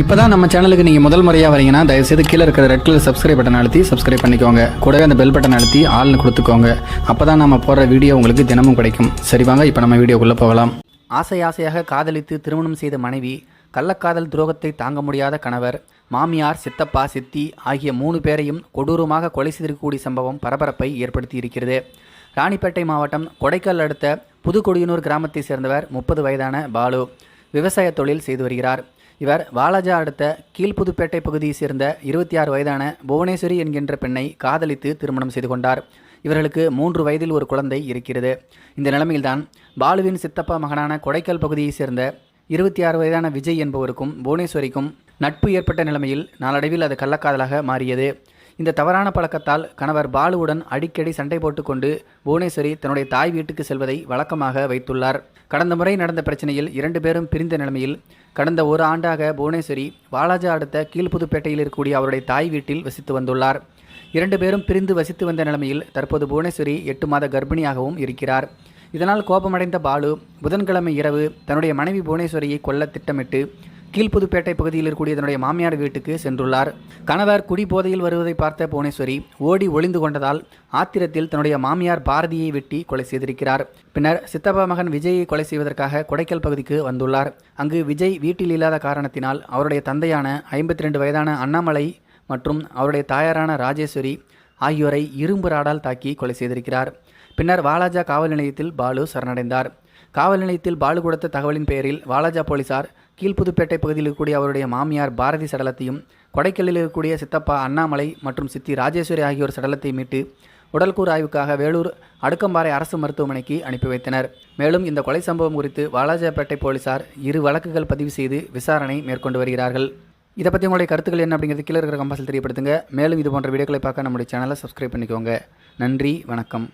இப்போ தான் நம்ம சேனலுக்கு நீங்கள் முதல் முறையாக வரீங்கன்னா தயவுசெய்து கீழே இருக்கிற ரெட் கலர் சப்ஸ்கிரைப் பட்டன் அழுத்தி சப்ஸ்கிரைப் பண்ணிக்கோங்க. கூடவே அந்த பெல் பட்டன் அழுத்தி ஆள்னு கொடுத்துக்கோங்க. அப்போ தான் நம்ம போடுற வீடியோ உங்களுக்கு தினமும் கிடைக்கும். சரி வாங்க இப்போ நம்ம வீடியோக்குள்ளே போகலாம். ஆசை ஆசையாக காதலித்து திருமணம் செய்த மனைவி கள்ளக்காதல் துரோகத்தை தாங்க முடியாத கணவர் மாமியார் சித்தப்பா சித்தி ஆகிய மூணு பேரையும் கொடூரமாக கொலை செய்திருக்கக்கூடிய சம்பவம் பரபரப்பை ஏற்படுத்தி இருக்கிறது. ராணிப்பேட்டை மாவட்டம் கொடைக்கால் அடுத்த புதுக்கொடியனூர் கிராமத்தை சேர்ந்தவர் முப்பது வயதான பாலு. விவசாய தொழில் செய்து வருகிறார். இவர் வாலாஜா அடுத்த கீழ்ப்புதுப்பேட்டை பகுதியை சேர்ந்த இருபத்தி ஆறு வயதான புவனேஸ்வரி என்கின்ற பெண்ணை காதலித்து திருமணம் செய்து கொண்டார். இவர்களுக்கு மூன்று வயதில் ஒரு குழந்தை இருக்கிறது. இந்த நிலைமையில்தான் பாலுவின் சித்தப்பா மகனான கொடைக்கால் பகுதியை சேர்ந்த இருபத்தி ஆறு வயதான விஜய் என்பவருக்கும் புவனேஸ்வரிக்கும் நட்பு ஏற்பட்ட நிலைமையில் நாளடைவில் அது கள்ளக்காதலாக மாறியது. இந்த தவறான பழக்கத்தால் கணவர் பாலுவுடன் அடிக்கடி சண்டை போட்டுக்கொண்டு புவனேஸ்வரி தன்னுடைய தாய் வீட்டுக்கு செல்வதை வழக்கமாக வைத்துள்ளார். கடந்த முறை நடந்த பிரச்சனையில் இரண்டு பேரும் பிரிந்த நிலைமையில் கடந்த ஒரு ஆண்டாக புவனேஸ்வரி வாலாஜா அடுத்த கீழ்புதுப்பேட்டையில் இருக்கக்கூடிய அவருடைய தாய் வீட்டில் வசித்து வந்துள்ளார். இரண்டு பேரும் பிரிந்து வசித்து வந்த நிலைமையில் தற்போது புவனேஸ்வரி எட்டு மாத கர்ப்பிணியாகவும் இருக்கிறார். இதனால் கோபமடைந்த பாலு புதன்கிழமை இரவு தன்னுடைய மனைவி புவனேஸ்வரியை கொல்ல திட்டமிட்டு கீழ்ப்புதுப்பேட்டை பகுதியில் இருக்கக்கூடிய தன்னுடைய மாமியார் வீட்டுக்கு சென்றுள்ளார். கணவர் குடிபோதையில் வருவதை பார்த்த புவனேஸ்வரி ஓடி ஒளிந்து கொண்டதால் ஆத்திரத்தில் தன்னுடைய மாமியார் பாரதியை வெட்டி கொலை செய்திருக்கிறார். பின்னர் சித்தப்பா மகன் விஜயை கொலை செய்வதற்காக கொடைக்கல் பகுதிக்கு வந்துள்ளார். அங்கு விஜய் வீட்டில் இல்லாத காரணத்தினால் அவருடைய தந்தையான ஐம்பத்தி ரெண்டு வயதான அண்ணாமலை மற்றும் அவருடைய தாயாரான ராஜேஸ்வரி ஆகியோரை இரும்பு ராடால் தாக்கி கொலை செய்திருக்கிறார். பின்னர் வாலாஜா காவல் நிலையத்தில் பாலு சரணடைந்தார். காவல் நிலையத்தில் பாலு கொடுத்த தகவலின் பெயரில் வாலாஜா போலீசார் கீழ்ப்புதுப்பேட்டை பகுதியில் இருக்கக்கூடிய அவருடைய மாமியார் பாரதி சடலத்தையும் கொடைக்கல்லில் இருக்கக்கூடிய சித்தப்பா அண்ணாமலை மற்றும் சித்தி ராஜேஸ்வரி ஆகியோர் சடலத்தை மீட்டு உடல்கூர் ஆய்வுக்காக வேலூர் அடுக்கம்பாறை அரசு மருத்துவமனைக்கு அனுப்பி வைத்தனர். மேலும் இந்த கொலை சம்பவம் குறித்து வாலாஜாப்பேட்டை போலீசார் இரு வழக்குகள் பதிவு செய்து விசாரணை மேற்கொண்டு வருகிறார்கள். இதை பற்றி உங்களுடைய கருத்துக்கள் என்ன அப்படிங்கிறது கீழே இருக்கிற கம்பாசில் தெரியப்படுத்துங்க. மேலும் இது போன்ற வீடியோக்களை பார்க்க நம்முடைய சேனலை சப்ஸ்கிரைப் பண்ணிக்கோங்க. நன்றி வணக்கம்.